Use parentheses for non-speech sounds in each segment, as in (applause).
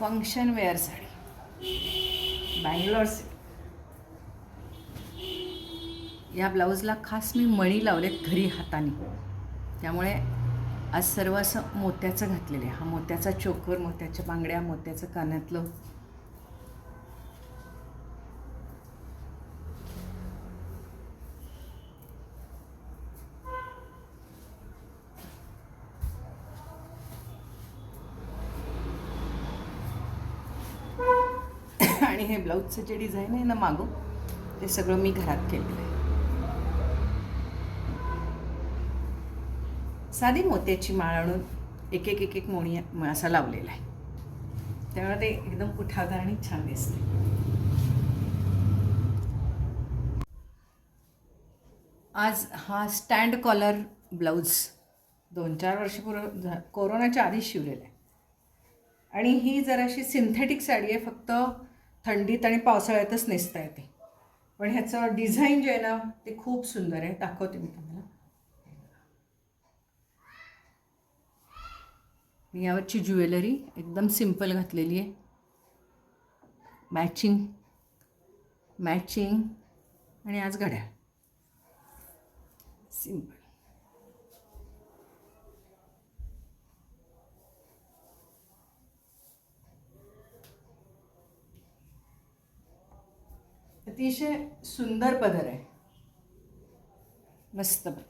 Function wear sari. Bangalore silk या ब्लाऊजला खास मी मणी लावलेत घरी हाताने. त्यामुळे आज सर्व असं मोत्याचं घातलेलं आहे. हा मोत्याचा चोकर मोत्याच्या बांगड्या मोत्याचं कानातलं आणि हे ब्लाऊजचं जे डिझाईन आहे ना मागं ते सगळं मी घरात केलेलं आहे. साधी मोत्याची माळ आणून एक एक एक एक मोणी असा लावलेला आहे. त्यामुळे ते एकदम उठावदार आणि छान दिसते. आज हा स्टँड कॉलर ब्लाऊज दोन चार वर्षपूर्व झा कोरोनाच्या आधीच शिवलेला आहे. आणि ही जराशी सिंथेटिक साडी आहे फक्त थंडीत आणि पावसाळ्यातच नेसता येते. पण ह्याचं डिझाईन जे आहे ना ते खूप सुंदर आहे. दाखवते मी तुम्हाला. मी यावरची ज्वेलरी एकदम सिंपल घातलेली आहे. मॅचिंग मॅचिंग आणि आज घड्याळ. सिंपल. अतिशय सुंदर पदर आहे. मस्त पदर.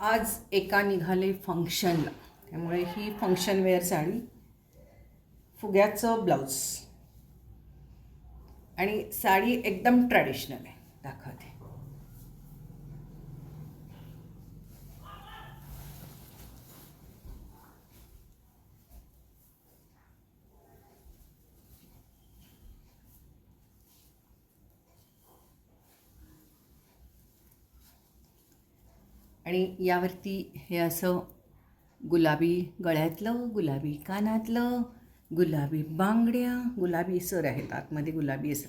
आज एका निघाले फंक्शनला. त्यामुळे ही फंक्शन वेअर साडी फुग्याचं ब्लाऊज. आणि साडी एकदम ट्रॅडिशनल आहे. दाखवते. आणि यावरती हे असं गुलाबी गळ्यातलं गुलाबी कानातलं गुलाबी बांगड्या गुलाबी सर आहेत आतमध्ये गुलाबी असं.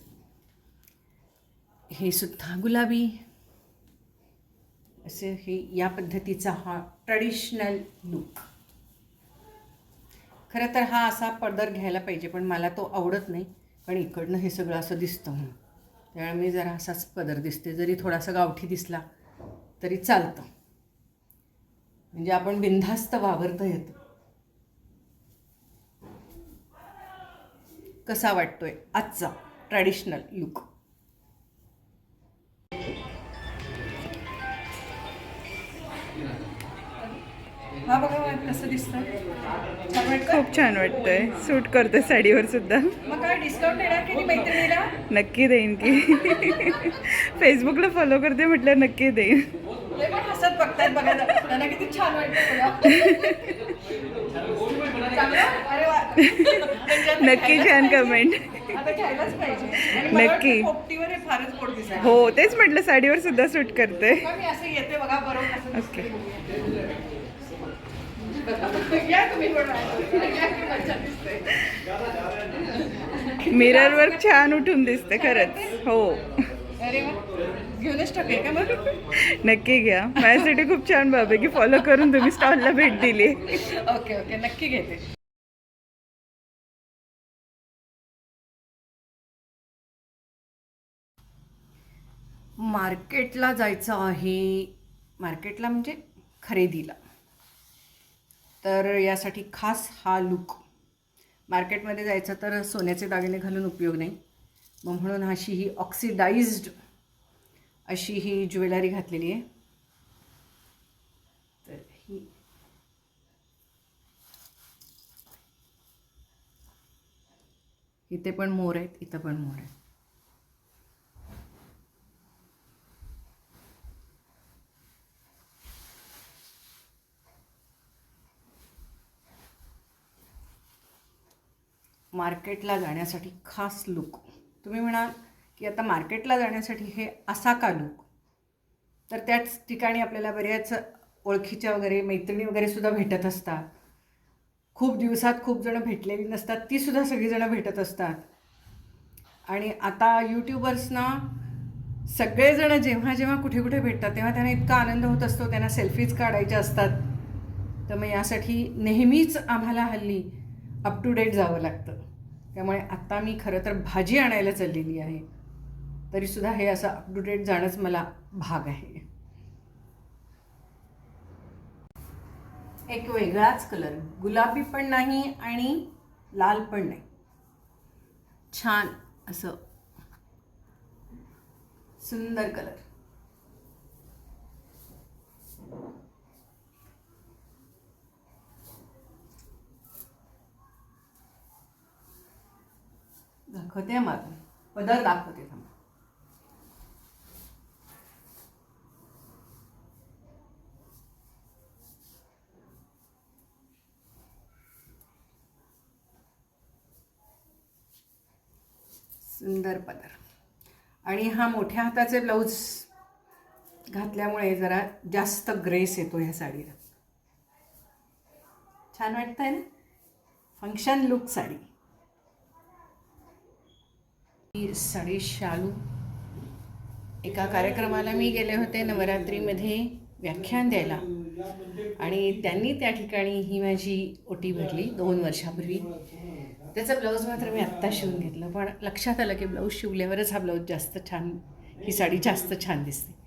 हे सुद्धा गुलाबी. असे हे या पद्धतीचा हा ट्रेडिशनल लुक खरं तर हा असा पदर घ्यायला पाहिजे पण मला तो आवडत नाही. कारण इकडनं हे सगळं असं दिसतं म्हणून. त्यामुळे मी जरा असाच पदर दिसते जरी थोडासा गावठी दिसला तरी चालतं. म्हणजे आपण बिनधास्त वावरता येतो. कसा वाटतोय आजचा ट्रॅडिशनल लुक हा बघा कसं दिसतं छान वाटतं खूप छान वाटतंय. सूट करते साडीवर सुद्धा. मग काय डिस्काउंट देणार की मैत्रिणीला? नक्की देईन की. (laughs) फेसबुकला फॉलो करते म्हटलं नक्की देईन. ते पण हसत बघतायत बघा ना. त्यांना किती छान वाटतं नक्की छान कमेंट नक्की. हे तेच म्हटलं साडीवर सुद्धा सूट करते. मग मी असं येते बघा बरोबर असं ओके. या तुम्ही पण या की मजा दिसते मिररवर छान उठून दिसते खरंच. हो. अरे घेऊनच टाकूया का मग? नक्की घ्या. माझ्यासाठी खूप छान बाब आहे की फॉलो करून तुम्ही स्टॉलला भेट दिली. Okay okay. नक्की घेते. मार्केटला जायचं आहे. मार्केटला म्हणजे खरेदीला. तर यासाठी खास हा लुक मार्केटमध्ये जायचं तर सोन्याचे दागिने घालून उपयोग नाही. मग म्हणून अशी ही ऑक्सिडाइज्ड अशी ही ज्वेलरी घातलेली आहे. तर ही इथे पण मोर आहेत इथं पण मोर आहेत. मार्केटला जाण्यासाठी खास लुक तुम्ही म्हणाल की आता मार्केटला जाण्यासाठी हे असा का लुक? तर त्याच ठिकाणी आपल्याला बऱ्याच ओळखीच्या वगैरे मैत्रिणी वगैरे सुद्धा भेटत असतात. खूप दिवसात खूप जणं भेटलेली नसतात तीसुद्धा सगळीजणं भेटत असतात. आणि आता यूट्यूबर्सना सगळेजण जेव्हा जेव्हा कुठे कुठे भेटतात तेव्हा त्यांना इतका आनंद होत असतो त्यांना सेल्फीज काढायच्या असतात. तर मग यासाठी नेहमीच आम्हाला हल्ली अप टू डेट जावं लागतं. त्यामुळे आत्ता मी खरं तर भाजी आणायला चाललेली आहे. तरीसुद्धा हे असं अप टू डेट जाणंच मला भाग आहे. एक वेगळाच कलर गुलाबी पण नाही आणि लाल पण नाही. छान असं सुंदर कलर दाखवते मला पदर दाखवते थांबा. सुंदर पदर. आणि हा मोठ्या हाताचे ब्लाऊज घातल्यामुळे जरा जास्त ग्रेस येतो ह्या साडीला. छान वाटतंय ना? Function look sari. ही साडी शालू. एका कार्यक्रमाला मी गेले होते नवरात्रीमध्ये व्याख्यान द्यायला. आणि त्यांनी त्या ठिकाणी ही माझी ओटी भरली दोन वर्षापूर्वी. त्याचं ब्लाऊज मात्र मी आत्ता शिवून घेतलं पण लक्षात आलं की ब्लाऊज शिवल्यावरच हा ब्लाऊज जास्त छान ही साडी जास्त छान दिसते.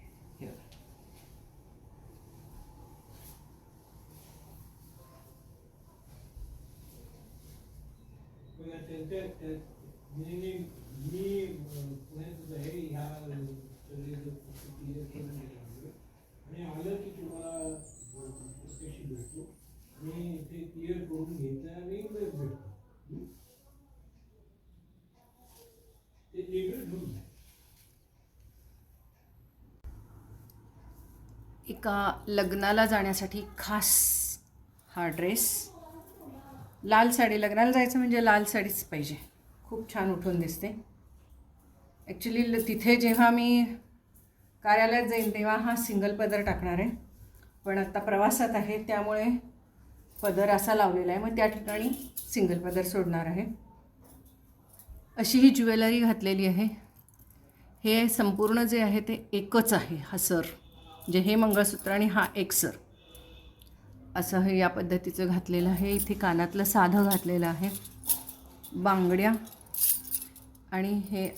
एका लग्नाला जाण्यासाठी खास हा ड्रेस. लाल साडी लग्नाला जायचं म्हणजे लाल साडीच पाहिजे. खूप छान उठून दिसते. ॲक्च्युली तिथे जेव्हा मी कार्यालयात जाईन तेव्हा हा सिंगल पदर टाकणार आहे. पण आत्ता प्रवासात आहे त्यामुळे पदर असा लावलेला आहे. मग त्या ठिकाणी सिंगल पदर सोडणार आहे. अशी ही ज्वेलरी घातलेली आहे. हे संपूर्ण जे आहे ते एकच आहे हा सर. जे हे मंगळसूत्र आणि हा एक सर. असं हे या पद्धतीचं घातलेलं आहे. इथे कानातलं साधं घातलेलं आहे. बांगड्या आणि हे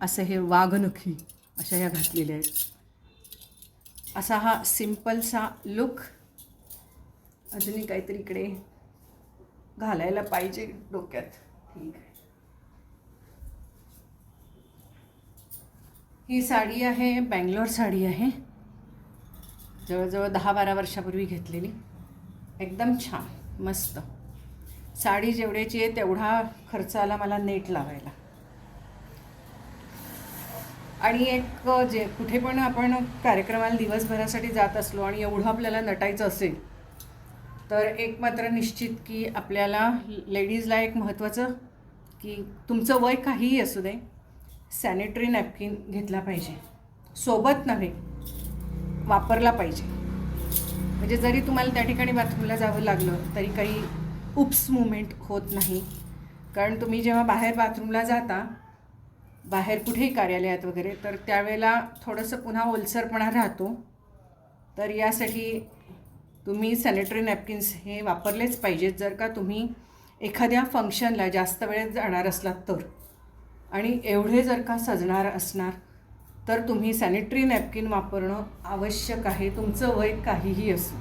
असं हे वाघनखी अशा ह्या घातलेल्या आहेत. असा हा सिम्पलसा लुक अजूनही काहीतरी इकडे घालायला पाहिजे डोक्यात. ठीक आहे. ही साडी आहे बँगलोर साडी आहे. जवळजवळ दहा बारा वर्षापूर्वी घेतलेली. एकदम छान मस्त. साडी जेवढ्याची आहे तेवढा खर्च आला मला नेट लावायला. आणि एक जे कुठे पण आपण कार्यक्रमाला दिवसभरासाठी जात असलो आणि एवढं आपल्याला नटायचं असेल तर एक मात्र निश्चित की आपल्याला लेडीजला एक महत्त्वाचं की तुमचं वय काहीही असू दे सॅनिटरी नॅपकिन घेतला पाहिजे. सोबत नव्हे वापरला पाहिजे. म्हणजे जरी तुम्हाला त्या ठिकाणी बाथरूमला जावं लागलं तरी काही उप्स मुमेंट होत नाही. कारण तुम्ही जेव्हा बाहेर बाथरूमला जाता बाहेर कुठेही कार्यालयात वगैरे तर त्यावेळेला थोडंसं पुन्हा ओलसरपणा राहतो. तर यासाठी तुम्ही सॅनिटरी नॅपकिन्स हे वापरलेच पाहिजेत. जर का तुम्ही एखाद्या फंक्शनला जास्त वेळेत जाणार असलात तर. आणि एवढे जर का सजणार असणार तर तुम्ही सॅनिटरी नॅपकिन वापरणं आवश्यक आहे. तुमचं वय काहीही असू